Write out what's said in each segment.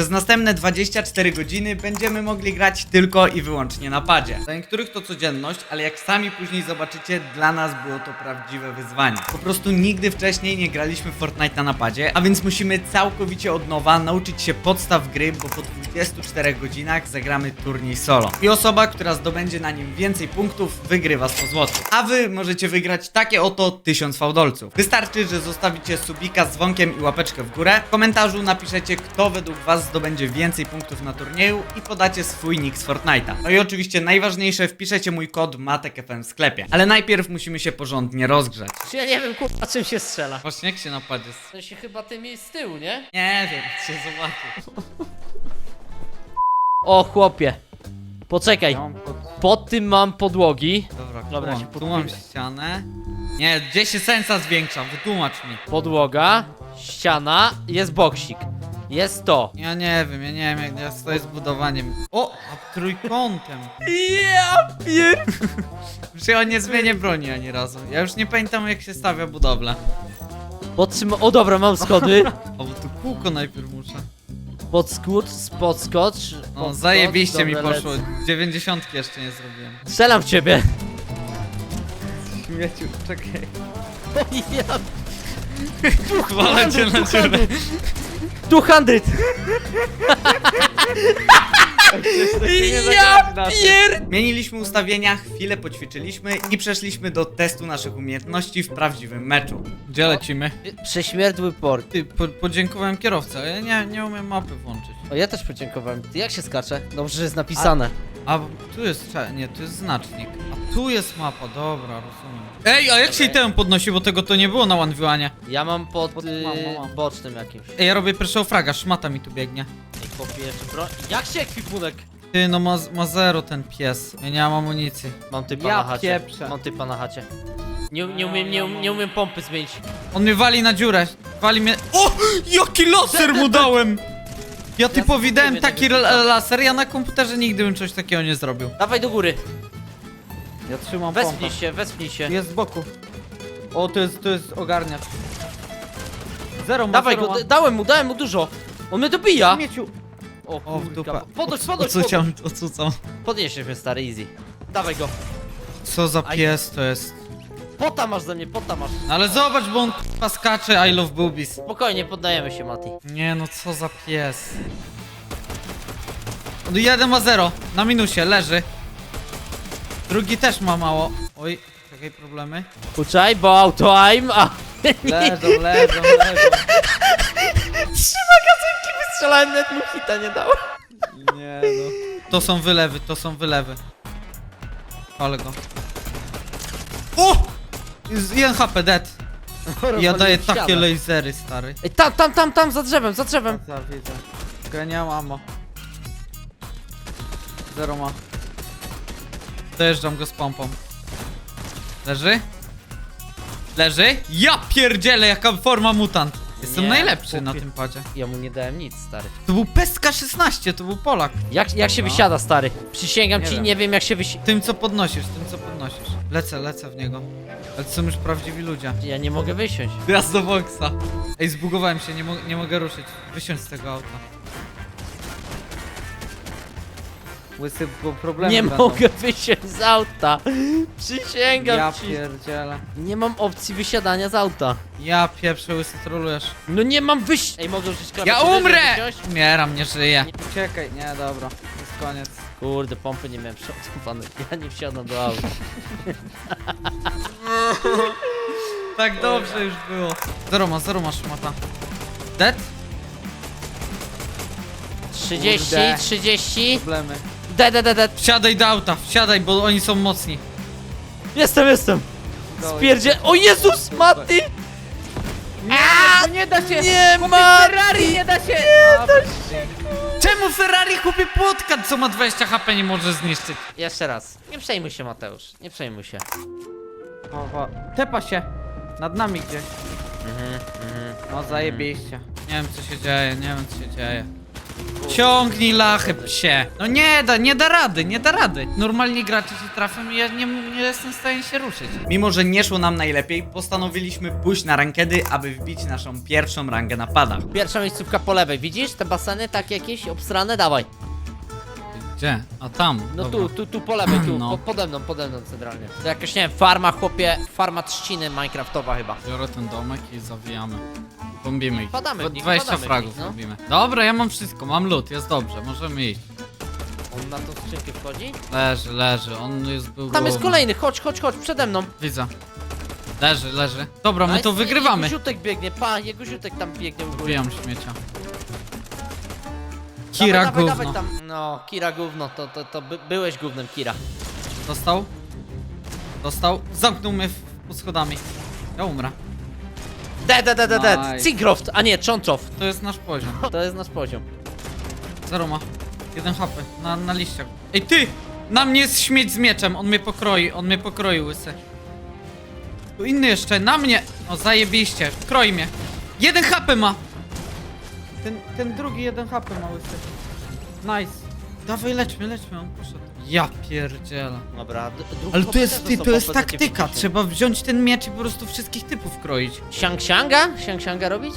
Przez następne 24 godziny będziemy mogli grać tylko i wyłącznie na padzie. Dla niektórych to codzienność, ale jak sami później zobaczycie, dla nas było to prawdziwe wyzwanie. Po prostu nigdy wcześniej nie graliśmy w Fortnite'a na padzie, a więc musimy całkowicie od nowa nauczyć się podstaw gry, bo po 24 godzinach zagramy turniej solo. I osoba, która zdobędzie na nim więcej punktów, wygrywa 100 zł. A wy możecie wygrać takie oto 1000 fałdolców. Wystarczy, że zostawicie subika z dzwonkiem i łapeczkę w górę. W komentarzu napiszecie, kto według was zdobędzie więcej punktów na turnieju i podacie swój nick z Fortnite'a. No i oczywiście najważniejsze, wpiszecie mój kod MATEKFM w sklepie. Ale najpierw musimy się porządnie rozgrzać. Czy ja nie wiem, kurwa, czym się strzela. Właśnie jak się napadzie? To się chyba tymi z tyłu, nie? Nie wiem, się zobaczy. O, chłopie. Poczekaj. Ja mam pod... Pod tym mam podłogi. Dobra, Dobra, się mam, tu mam podpinę. ścianę. Nie, gdzie się sensa zwiększa? Wytłumacz mi. Podłoga, ściana, jest boksik. Jest to. Ja nie wiem, ja nie wiem jak ja stoję z budowaniem. O, a trójkątem. Ja pier... Przecież ja nie zmienię broni ani razu. Ja już nie pamiętam jak się stawia budowlę. Podtrzyma... O dobra, mam schody. O, bo tu kółko najpierw muszę. Podskód, podskocz. No, podskocz, zajebiście mi dobra, poszło. lecę. 90 jeszcze nie zrobiłem. Strzelam w ciebie. Śmieciu, czekaj. O ja... Chwalę cię na dziurę. 200! Ja pier... Zmieniliśmy ustawienia, chwilę poćwiczyliśmy i przeszliśmy do testu naszych umiejętności w prawdziwym meczu. Gdzie lecimy? Prześmierdły port. Ty, po, podziękowałem kierowcy, ale ja nie, nie umiem mapy włączyć. O, ja też podziękowałem. Ty jak się skacze? Dobrze, że jest napisane. A tu jest, cze- nie, tu jest znacznik. A tu jest mapa, dobra, rozumiem. Ej, a jak się tę podnosi, bo tego to nie było na one Ja mam pod, Pod- y, mam, mam, mam. bocznym jakimś. Ej, ja robię pierwszego fraga, szmata mi tu biegnie. Ej, chłopie, jeszcze broń. Jak się ekwipunek? Ty, no ma, ma zero ten pies. Ja nie mam amunicji. Mam typa Ja na chacie. pieprzę. Mam typa na chacie. Nie, nie, umiem, nie, um- nie umiem pompy zmienić. On mnie wali na dziurę. Wali mnie... O! Jaki laser mu dałem! Ja typowi dałem taki la- laser, ja na komputerze nigdy bym coś takiego nie zrobił. Dawaj do góry. Ja trzymam Wespnij się, wespnij się. Jest z boku. O, to jest, to jest ogarniacz. Zero ma, Dawaj zero go, ma. d- dałem mu, dałem mu dużo. On mnie dobija. Śmieciu. O, O, w kurka. dupę. Podnoś, podnoś, Ocuciam, ocucam. Podnieś mnie stary, easy. Dawaj go. Co za Aj. pies to jest. Pota masz ze mnie, pota masz. No Ale zobacz, bo on k***a skacze I love boobies. Spokojnie, poddajemy się, Mati. Nie no, co za pies. No jeden ma zero, na minusie, leży. Drugi też ma mało. Oj, jakie problemy? Uczaj, bo auto aim, a... Leżą, leżą, leżą. Trzy magazynki wystrzelałem, nawet mu hita nie dało. Nie no. To są wylewy, to są wylewy. Ale go. O! 1 HP dead. Ja daję takie lasery, stary. Ej, tam, tam, tam, tam, za drzewem, za drzewem. Widzę. Nie mam ammo. Zero ma. Dojeżdżam go z pompą. Leży? Leży? Ja pierdzielę, jaka forma mutant. Jestem Nie, najlepszy na chłopie. tym padzie. Ja mu nie dałem nic, stary. To był Peska 16, to był Polak. Jak, jak się No. wysiada, stary? Przysięgam Nie ci, wiem. nie wiem jak się wysi... Tym co podnosisz, tym co podnosisz. Lecę, lecę w niego. Ale to są już prawdziwi ludzie. Ja nie mogę wysiąść. Teraz do boksa. Ej, zbugowałem się, nie, mo nie mogę ruszyć. Wysiąść z tego auta. Łysy, bo problemy Nie będą. mogę wysiąść z auta. Przysięgam Ja ci. pierdzielę. Nie mam opcji wysiadania z auta. Ja pieprzę, łysy, trolujesz. No nie mam wyjść. Ej, mogę użyć Ja klawiatury, żeby umrę! wysiąść? Umieram, nie żyję. Uciekaj, nie, dobra. To jest koniec. Kurde, pompy nie miałem przeładowanej. Ja nie wsiadam do auta. Tak dobrze już było. Zero ma, zero ma szmata. Dead? 30, Kurde. 30. Problemy. De, de, de, de. Wsiadaj do auta, wsiadaj, bo oni są mocni. Jestem, jestem. Spierdzie... O Jezus, Mati! Nie, to nie da się! Nie ma! Ferrari nie da się! Nie da się! Czemu Ferrari kupi płotka, co ma 20 HP, nie może zniszczyć? Jeszcze raz. Nie przejmuj się, Mateusz. Nie przejmuj się. O, o, tepa się. Nad nami gdzieś. Mhm, mhm. No zajebiście. Nie wiem co się dzieje, nie wiem co się dzieje. Ciągnij lachę, psie. No nie da, nie da rady, nie da rady. Normalnie gracze się trafią i ja nie, nie jestem w stanie się ruszyć. Mimo, że nie szło nam najlepiej, postanowiliśmy pójść na rankedy, aby wbić naszą pierwszą rangę na padach. Pierwsza miejscówka po lewej, widzisz? Te baseny takie jakieś obstrane, dawaj. Gdzie? A tam. No Dobra. tu, tu, tu po lewej, tu, No. po, pode mną, pode mną centralnie. To jakaś, nie wiem, farma, chłopie, farma trzciny minecraftowa chyba. Biorę ten domek i zawijamy. Bombimy ich. Wpadamy w nich, 20 wpadamy w fragów nich, no. robimy. Dobra, ja mam wszystko, mam lód, jest dobrze, możemy iść. On na tą skrzynkę wchodzi? Leży, leży, on jest był Tam jest głową. kolejny, chodź, chodź, chodź, przede mną. Widzę. Leży, leży. Dobra, my to wygrywamy. Jego ziutek biegnie, pa, jego ziutek tam biegnie u góry. Wbijam śmiecia. Kira dawaj, gówno. dawaj tam. No, Kira gówno, to, to, to by, byłeś gównem, Kira. Dostał? Dostał? Zamknął mnie w, pod schodami. Ja umrę. De, de, de, de, de. Nice. A nie, Czączow. To jest nasz poziom. To jest nasz poziom. Zero ma. Jeden HP. Na, na liściach. Ej, ty! Na mnie jest śmieć z mieczem. On mnie pokroi. On mnie pokroi, łysy. Tu inny jeszcze. Na mnie! O, zajebiście. Kroi mnie. Jeden HP ma! Ten, ten drugi jeden HP ma, łysy. Nice. Dawaj, leczmy, leczmy. On poszedł. Ja pierdzielę. Dobra, d- drugi Ale to jest, ty, to jest taktyka. 90. Trzeba wziąć ten miecz i po prostu wszystkich typów kroić. Siang Sianga? Siang Sianga robić?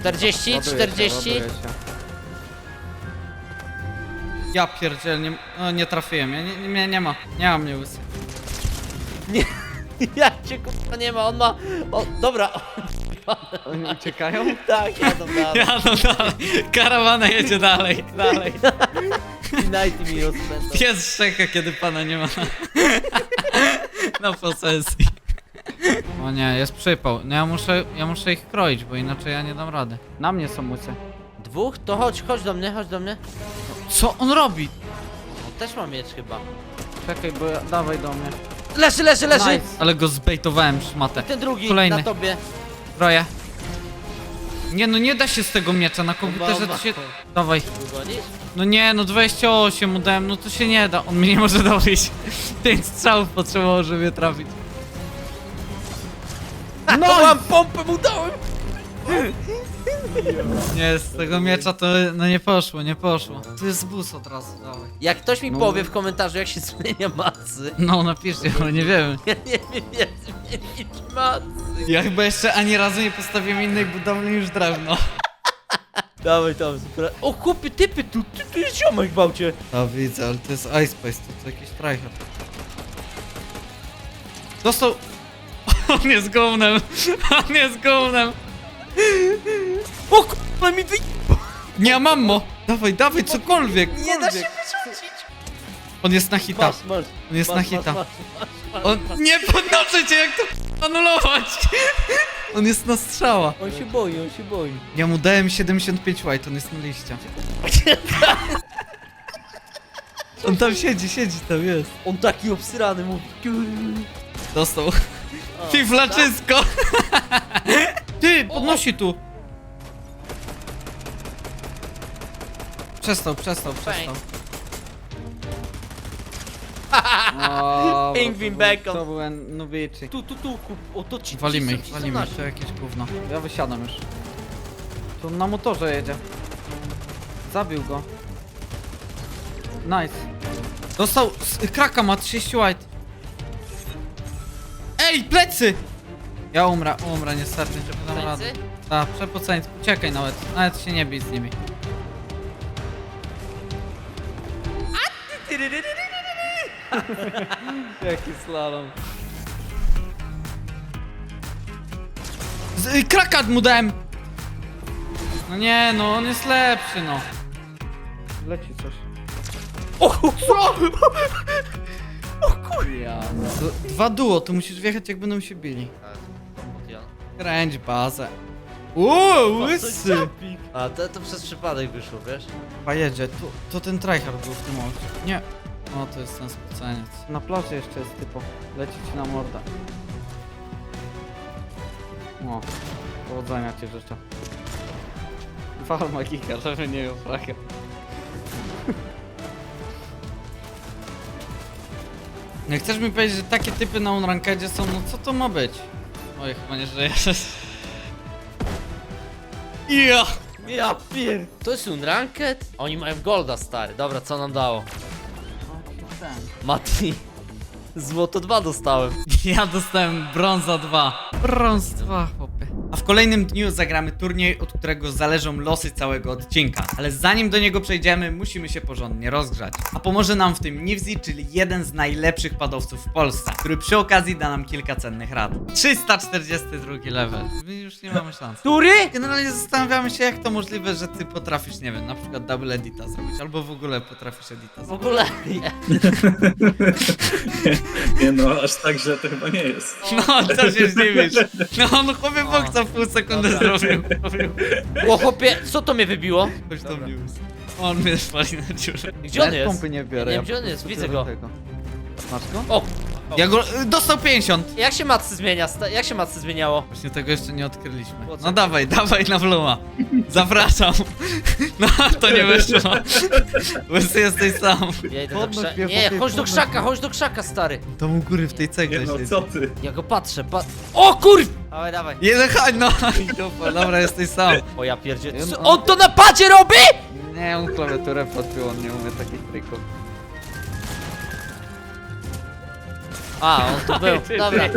40, 40. Ja pierdzielę, nie, o, nie trafiłem. Ja, nie, nie, nie ma. Nie ma mnie łysy. Ja cię kurwa nie ma, on ma... O, dobra. Oni uciekają? Tak, jadą dalej. Jadą dalej. Karawana jedzie dalej, dalej. Night mi rozpędzą. Pies szczeka, kiedy pana nie ma na, na posesji. O nie, jest przypał. No ja muszę, ja muszę ich kroić, bo inaczej ja nie dam rady. Na mnie są łysy. Dwóch? To chodź, chodź do mnie, chodź do mnie. Co on robi? On też ma miecz chyba. Czekaj, bo ja, dawaj do mnie. Leży, leży, leży! Nice. Ale go zbejtowałem szmatę. Ten drugi Kolejny. na tobie. Kroję. Nie no, nie da się z tego miecza na komputerze, to się... Dawaj. No nie, no 28 mu dałem, no to się nie da. On mnie nie może dobić. 5 strzałów potrzebował, żeby mnie trafić. No! Mam pompę mu dałem! Nie, z tego miecza to no nie poszło, nie poszło. Tu jest bus od razu, dawaj. Jak ktoś mi No. powie w komentarzu jak się zmienia macy. No napiszcie, bo nie wiemy. Ja nie wiem jak zmienić macy. Ja chyba jeszcze ani razu nie postawiłem innej budowli niż drewno. Dawaj tam, super. O kupy, typy tu, ty, tu jest ziomek gwałcie. A widzę, ale to jest Ice Space, to, to jakiś tryhard. Dostał... On jest gównem, on jest gównem. O kurwa mi wy... Nie, mammo! Dawaj, dawaj, cokolwiek! Nie da się cokolwiek. wyrzucić. On jest na hita. Masz, masz. On jest masz, na masz, hita. masz, masz, On... Nie podnoszę cię, jak to anulować! On jest na strzała. On się boi, on się boi. Ja mu dałem 75 white, on jest na liście. On tam siedzi, siedzi tam, jest. On taki obsrany mówi. Dostał. Fiflaczysko! Ty, podnosi tu! Przestał, przestał, przestał. O, Pingwin to był- bacon. To był nubiczy. Tu, tu, tu, kup. O, to ci Walimy ich, walimy ich, to jakieś gówno. Ja wysiadam już. On na motorze jedzie. Zabił go. Nice. Dostał, s- kraka ma 30 white. Ej, plecy! Ja umrę, umrę niestety, nie dam rady. Plecy? Tak, przepocenic, uciekaj nawet, nawet się nie bij z nimi. Jaki slalom. Z, y, krakat mu dałem! No nie, no on jest lepszy, no. Leci coś. O, co? Ja. D- dwa duo, tu musisz wjechać jak będą się bili. Kręć bazę. Uuu, łysy! A to, to przez przypadek wyszło, wiesz? Chyba jedzie, to, to ten tryhard był w tym aucie. Nie. No to jest ten spoceniec. Na plaży jeszcze jest typo. Leci ci na mordę. O, powodzenia ci życzę. Wal magika, żeby nie miał fraga. Nie chcesz mi powiedzieć, że takie typy na unrankedzie są, no co to ma być? Oj, chyba nie żyjesz. Ja! Ja pier... To jest Unranked? Oni mają golda, stary. Dobra, co nam dało? Mati. Złoto 2 dostałem. Ja dostałem brąza 2. Brąz 2, chłopie. A w kolejnym dniu zagramy turniej, od którego zależą losy całego odcinka. Ale zanim do niego przejdziemy, musimy się porządnie rozgrzać. A pomoże nam w tym Nivzi, czyli jeden z najlepszych padowców w Polsce, który przy okazji da nam kilka cennych rad. 342 level. My już nie mamy szans. Który? Generalnie zastanawiamy się, jak to możliwe, że ty potrafisz, nie wiem, na przykład double edita zrobić, albo w ogóle potrafisz edita W zrobić. ogóle. Nie no, aż tak, że to chyba nie jest. No, co się zdziwisz? No, on chłopie boksa w pół sekundy zrobił. O chłopie, co to mnie wybiło? Chodź do mnie łysy. On mnie spali na dziurę. Gdzie on jest? pompy nie biorę. Nie ja wiem, gdzie on jest, widzę go. tego. Masz go? O! Ja go... y, Dostał 50! Jak się matsy zmienia? sta- Jak się matsy zmieniało? Właśnie tego jeszcze nie odkryliśmy. Co? No dawaj, dawaj na vloma. Zapraszam. No, to nie wyszło. Łysy jesteś sam. Ja idę do Podnoś krzaka. mnie, Nie, chłopie, chodź do podnoś krzaka, chodź do krzaka, stary. Tam u góry w tej cegle Nie no, siedzi. co ty? Ja go patrzę, pa... O kur... Dawaj, dawaj. Jeden no. I dupa, Dobra, jesteś sam. O ja pierdzie... Wiem, Co, on- to na padzie robi?! Nie, on klawiaturę podpiął, on nie umie takich trików. A, on tu był, dobra.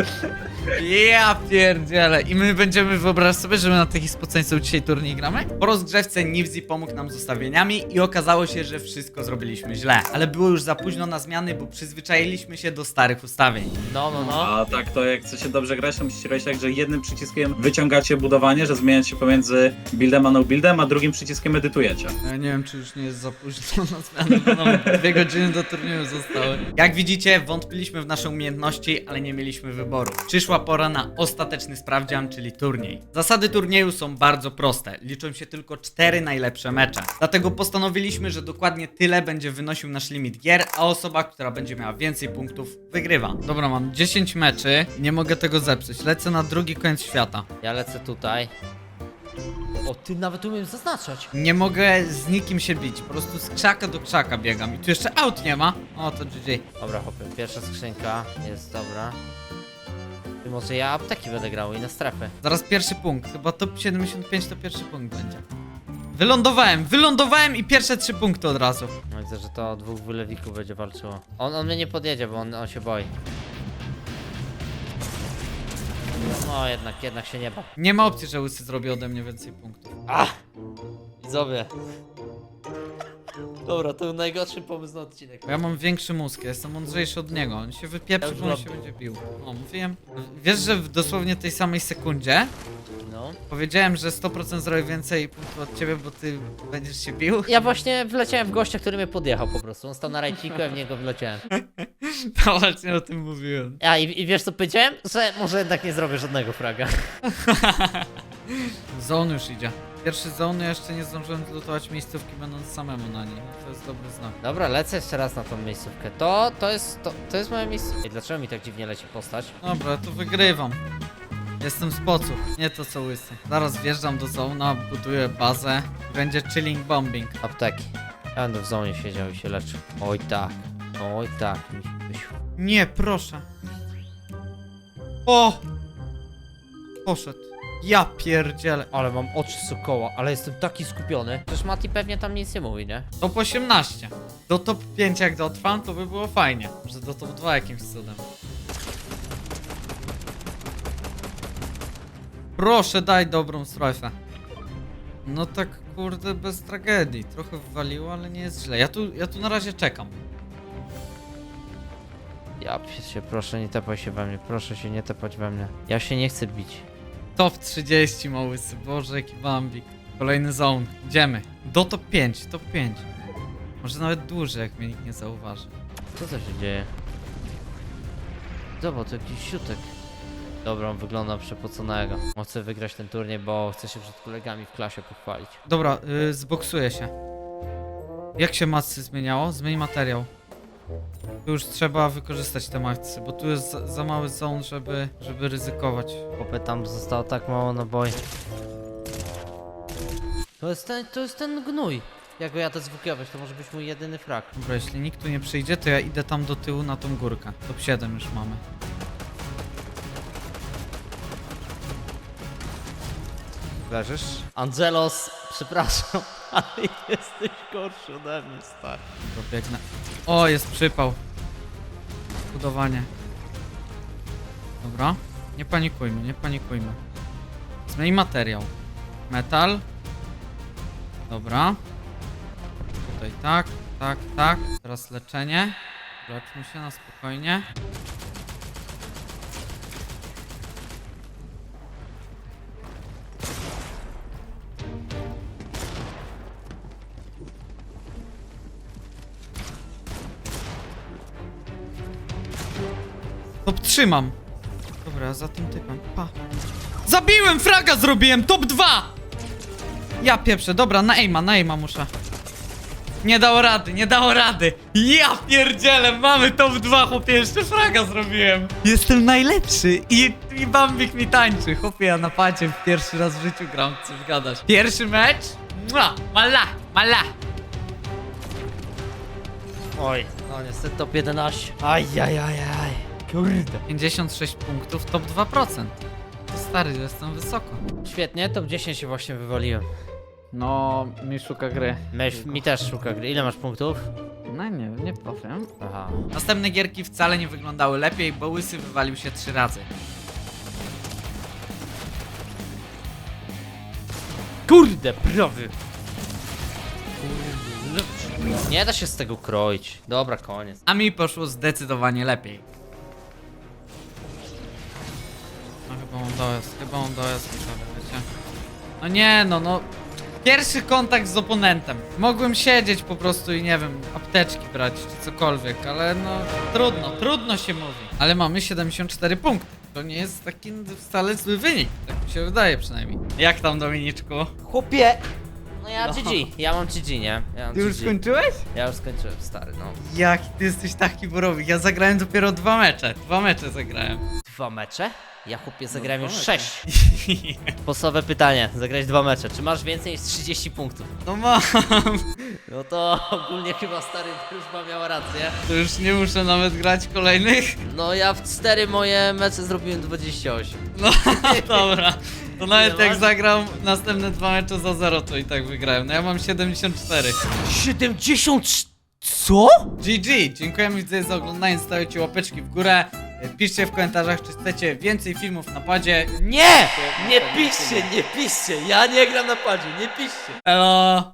Ja pierdziele. I my będziemy wyobrażać sobie, że my na tych spoceńców dzisiaj turniej gramy? Po rozgrzewce Nivzi pomógł nam z ustawieniami i okazało się, że wszystko zrobiliśmy źle. Ale było już za późno na zmiany, bo przyzwyczailiśmy się do starych ustawień. No, no, no. A tak to jak chcecie dobrze grać, to musicie grać tak, że jednym przyciskiem wyciągacie budowanie, że zmieniacie pomiędzy buildem a no buildem, a drugim przyciskiem edytujecie. Ja nie wiem, czy już nie jest za późno na zmianę, bo nam dwie godziny do turnieju zostały. Jak widzicie, wątpiliśmy w nasze umiejętności, ale nie mieliśmy wyboru. Przyszła pora na ostateczny sprawdzian, czyli turniej. Zasady turnieju są bardzo proste. Liczą się tylko cztery najlepsze mecze. Dlatego postanowiliśmy, że dokładnie tyle będzie wynosił nasz limit gier, a osoba, która będzie miała więcej punktów, wygrywa. Dobra, mam 10 meczy, nie mogę tego zepsuć. Lecę na drugi koniec świata. Ja lecę tutaj. O, ty nawet umiem zaznaczać. Nie mogę z nikim się bić, po prostu z krzaka do krzaka biegam. I tu jeszcze aut nie ma. O, to GG. Dobra, hopy, pierwsza skrzynka jest dobra. I może ja apteki będę grał i na strefy. Zaraz pierwszy punkt, chyba top 75 to pierwszy punkt będzie. Wylądowałem, wylądowałem i pierwsze trzy punkty od razu. No widzę, że to dwóch wylewików będzie walczyło. On, on mnie nie podjedzie, bo on, on się boi. No jednak, jednak się nie ba. Nie ma opcji, że Łysy zrobi ode mnie więcej punktów. A! Widzowie. Dobra, to był najgorszy pomysł na odcinek. Bo ja mam większy mózg, ja jestem mądrzejszy od niego. On się wypieprzy, Ja już bo on się będzie bił. O, mówiłem. Wiesz, że w dosłownie tej samej sekundzie No. powiedziałem, że 100% zrobię więcej punktów od ciebie, bo ty będziesz się bił? Ja właśnie wleciałem w gościa, który mnie podjechał po prostu. On stał na rajciku, ja w niego wleciałem. To właśnie o tym mówiłem. A i, i wiesz co powiedziałem? Że może jednak nie zrobię żadnego fraga. Zone już idzie. Pierwszy zone jeszcze nie zdążyłem zlutować miejscówki będąc samemu na niej. To jest dobry znak. Dobra, lecę jeszcze raz na tą miejscówkę. To, to jest, to, to jest moja miejscówka. I dlaczego mi tak dziwnie leci postać? Dobra, to wygrywam. Jestem z poców, nie to co łysy. Zaraz wjeżdżam do zona, buduję bazę. Będzie chilling bombing. Apteki. Ja będę w zonie siedział i się leczył. Oj tak. Oj tak. mi- Nie, proszę. O! Poszedł. Ja pierdzielę. Ale mam oczy sokoła, ale jestem taki skupiony. Przecież Mati pewnie tam nic nie mówi, nie? Top 18. Do top 5 jak dotrwam, to by było fajnie. Może do top 2 jakimś cudem. Proszę, daj dobrą strefę. No tak, kurde, bez tragedii. Trochę wywaliło, ale nie jest źle. Ja tu, ja tu na razie czekam. Ja się, proszę nie tepaj się we mnie, proszę się nie tepać we mnie. Ja się nie chcę bić. Top 30, małysy. Boże, jaki bambik. Kolejny zone. Idziemy. Do top 5, top 5. Może nawet dłużej, jak mnie nikt nie zauważy. Co to się dzieje? Zobacz, to jakiś siutek. Dobra, on wygląda przepoconego. On chce wygrać ten turniej, bo chce się przed kolegami w klasie pochwalić. Dobra, yy, zboksuję się. Jak się macy zmieniało? Zmień materiał. Tu już trzeba wykorzystać te macy, bo tu jest za, za mały zone, żeby, żeby ryzykować. Chłopie, tam zostało tak mało naboi. To jest ten, to jest ten gnój. Jak go jadę zwukiować, to może być mój jedyny frak. Dobra, jeśli nikt tu nie przyjdzie, to ja idę tam do tyłu na tą górkę. Top 7 już mamy. Leżysz? Angelos Przepraszam, ale jesteś gorszy ode mnie, stary. Dobiegnę. O, jest przypał. Budowanie. Dobra. Nie panikujmy, nie panikujmy. Zmień materiał. Metal. Dobra. Tutaj tak, tak, tak. Teraz leczenie. Leczmy się na spokojnie. Top 3 mam. Dobra, za tym typem. Pa. Zabiłem fraga, zrobiłem! Top 2! Ja pieprzę, dobra, na aima, na aima muszę. Nie dało rady, nie dało rady. Ja pierdzielę, mamy top 2, chłopie, jeszcze fraga zrobiłem. Jestem najlepszy i, i Bambik mi tańczy. Chłopie, ja na padzie pierwszy raz w życiu gram, coś gadać. Pierwszy mecz? Mua, mala, mala. Oj, no niestety top 11. Ajajajaj. Kurde. 56 punktów, top 2%. Stary, jestem wysoko. Świetnie, top 10 się właśnie wywaliłem. No, mi szuka gry. Myś, mi też szuka gry. Ile masz punktów? No nie, nie powiem. Aha. Następne gierki wcale nie wyglądały lepiej, bo Łysy wywalił się trzy razy. Kurde, prawy. Nie da się z tego kroić. Dobra, koniec. A mi poszło zdecydowanie lepiej. On dojazd, chyba on dojazd widzowie, wiecie. No nie no, no. Pierwszy kontakt z oponentem. Mogłem siedzieć po prostu i nie wiem, apteczki brać czy cokolwiek, ale no trudno, trudno się mówi. Ale mamy 74 punkty. To nie jest taki wcale zły wynik, tak mi się wydaje przynajmniej. Jak tam Dominiczku? Chłopie! No ja No. GG. Ja mam GG, nie? Ja mam Ty już GG. skończyłeś? Ja już skończyłem, stary, no. Jaki ty jesteś taki borowik? Ja zagrałem dopiero dwa mecze. Dwa mecze zagrałem. Dwa mecze? Ja chłopie zagrałem No, już dwa sześć. Podstawowe pytanie, zagrać dwa mecze. Czy masz więcej niż 30 punktów? No mam. No to ogólnie chyba stary już miał rację. To już nie muszę nawet grać kolejnych. No ja w cztery moje mecze zrobiłem 28. No dobra. To nawet jak zagram następne dwa mecze za zero, to i tak wygrałem. No ja mam 74. 70... Co? GG! Dziękujemy widzowie za oglądanie, stawiacie łapeczki w górę. E, Piszcie w komentarzach, czy chcecie więcej filmów na padzie. Nie! Nie piszcie, nie piszcie! Ja nie gram na padzie, nie piszcie! Elo!